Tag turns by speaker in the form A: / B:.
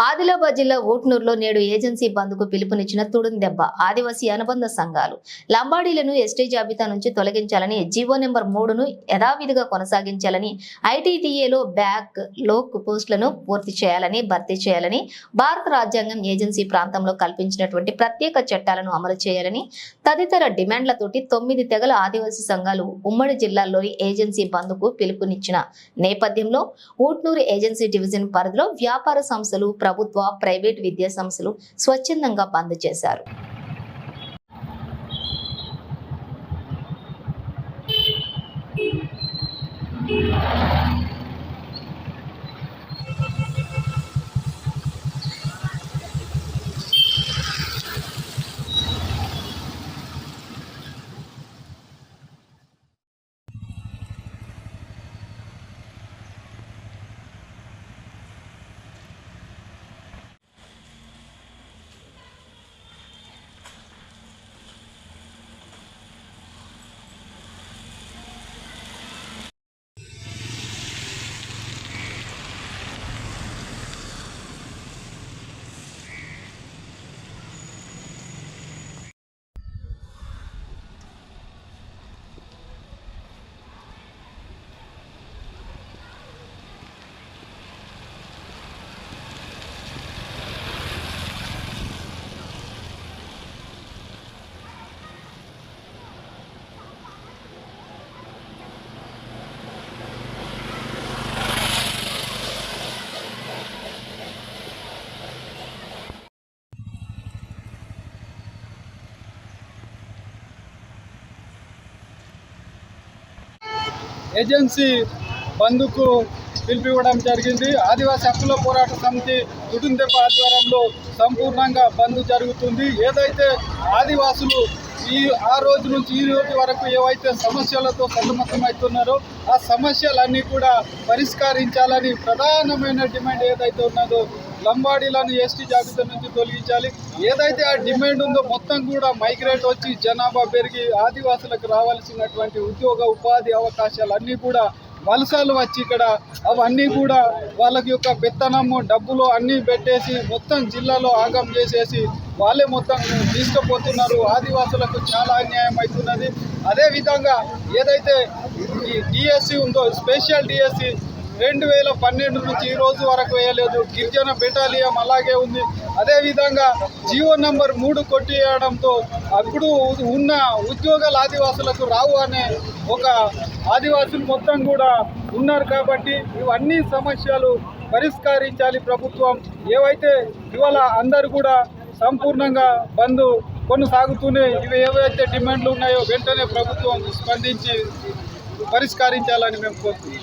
A: ఆదిలాబాద్ జిల్లా ఊట్నూరులో నేడు ఏజెన్సీ బంద్కు పిలుపునిచ్చిన తుడుందెబ్బ ఆదివాసీ అనుబంధ సంఘాలు లంబాడీలను ఎస్టీ జాబితా నుంచి తొలగించాలని జీవో నెంబర్ మూడును యథావిధిగా కొనసాగించాలని ఐటీటీఏలో బ్యాక్ లోక్ పోస్టులను పూర్తి చేయాలని భర్తీ చేయాలని భారత రాజ్యాంగం ఏజెన్సీ ప్రాంతంలో కల్పించినటువంటి ప్రత్యేక చట్టాలను అమలు చేయాలని తదితర డిమాండ్లతోటి తొమ్మిది తెగల ఆదివాసీ సంఘాలు ఉమ్మడి జిల్లాల్లోని ఏజెన్సీ బంద్కు పిలుపునిచ్చిన నేపథ్యంలో ఊట్నూరు ఏజెన్సీ డివిజన్ పరిధిలో వ్యాపార సంస్థలు ప్రభుత్వ ప్రైవేటు విద్యాసంస్థలు స్వచ్ఛందంగా బంద్ చేశారు.
B: ఏజెన్సీ బంద్కు పిలిపివ్వడం జరిగింది. ఆదివాసీ హక్కుల పోరాట సమితి కుటుంబెప్ప ఆధ్వర్యంలో సంపూర్ణంగా బంద్ జరుగుతుంది. ఏదైతే ఆదివాసులు ఈ ఆ రోజు నుంచి ఈ రోజు వరకు ఏవైతే సమస్యలతో సతమతమవుతున్నారో ఆ సమస్యలన్నీ కూడా పరిష్కరించాలని ప్రధానమైన డిమాండ్ ఏదైతే ఉన్నదో లంబాడీలను ఎస్టీ జాబితా నుంచి తొలగించాలి. ఏదైతే ఆ డిమాండ్ ఉందో మొత్తం కూడా మైగ్రేట్ వచ్చి జనాభా పెరిగి ఆదివాసులకు రావాల్సినటువంటి ఉద్యోగ ఉపాధి అవకాశాలు అన్నీ కూడా వలసలు వచ్చి ఇక్కడ అవన్నీ కూడా వాళ్ళకి యొక్క పెత్తనము డబ్బులు అన్నీ పెట్టేసి మొత్తం జిల్లాలో ఆగం చేసేసి వాళ్ళే మొత్తం తీసుకుపోతున్నారు. ఆదివాసులకు చాలా అన్యాయం అవుతున్నది. అదేవిధంగా ఏదైతే ఈ డిఎస్సి ఉందో స్పెషల్ డిఎస్సి రెండు వేల పన్నెండు నుంచి ఈ రోజు వరకు వేయలేదు. గిరిజన బెటాలియం అలాగే ఉంది. అదేవిధంగా జియో నంబర్ మూడు కొట్టియడంతో అప్పుడు ఉన్న ఉద్యోగాలు ఆదివాసులకు రావు అనే ఒక ఆదివాసులు మొత్తం కూడా ఉన్నారు కాబట్టి ఇవన్నీ సమస్యలు పరిష్కరించాలి ప్రభుత్వం. ఏవైతే ఇవాళ అందరు కూడా సంపూర్ణంగా బంద్ కొనసాగుతూనే ఇవి ఏవైతే డిమాండ్లు ఉన్నాయో వెంటనే ప్రభుత్వం స్పందించి పరిష్కరించాలని మేము కోరుతున్నాం